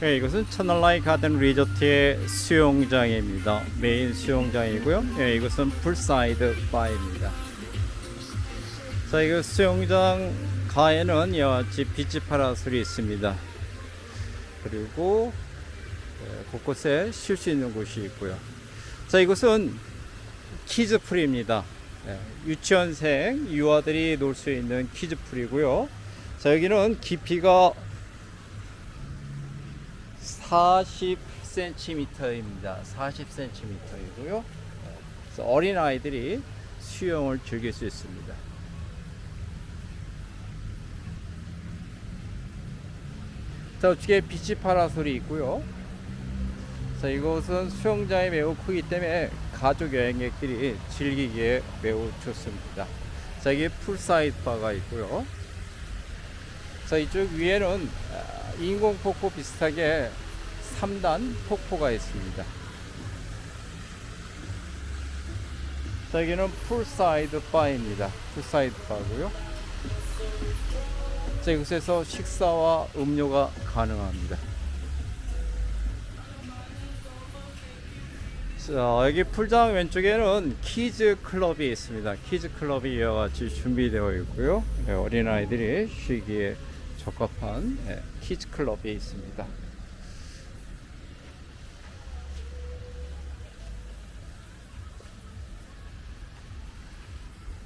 네, 이것은 천안라이 가든 리조트의 수영장입니다. 메인 수영장이고요. 네, 이것은 풀사이드 바입니다. 자, 이거 수영장 가에는 같이 비치 파라솔이 있습니다. 그리고 네, 곳곳에 쉴 수 있는 곳이 있고요. 자, 이곳은 키즈풀입니다. 네, 유치원생 유아들이 놀 수 있는 키즈풀이고요. 자, 여기는 깊이가 40cm입니다. 40cm이고요. 어린 아이들이 수영을 즐길 수 있습니다. 자, 우측에 비치 파라솔이 있고요. 자, 이곳은 수영장이 매우 크기 때문에 가족 여행객들이 즐기기에 매우 좋습니다. 자, 이게 풀사이드 바가 있고요. 자, 이쪽 위에는 아, 인공 폭포 비슷하게 3단 폭포가 있습니다. 자, 여기는 풀사이드 바입니다. 풀사이드 바고요. 자, 이곳에서 식사와 음료가 가능합니다. 자, 여기 풀장 왼쪽에는 키즈 클럽이 있습니다. 키즈 클럽이 이와 같이 준비되어 있고요. 네, 어린아이들이 쉬기에 적합한 네, 키즈 클럽이 있습니다.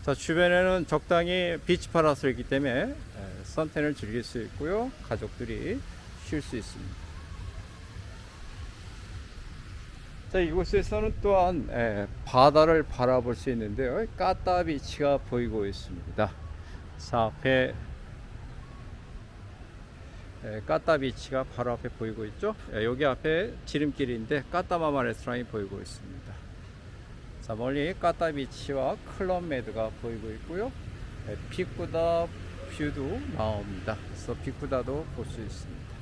자, 주변에는 적당히 비치 파라솔이 있기 때문에 에, 선탠을 즐길 수 있고요. 가족들이 쉴 수 있습니다. 자, 이곳에서는 또한 에, 바다를 바라볼 수 있는데요. 까따 비치가 보이고 있습니다. 자, 앞에 에, 까따 비치가 바로 앞에 보이고 있죠. 에, 여기 앞에 지름길인데 까따마마 레스토랑이 보이고 있습니다. 자 멀리 까따 비치와 클럽 메드가 보이고 있고요. 네, 비쿠다 뷰도 나옵니다. 그래서 비쿠다도 볼 수 있습니다.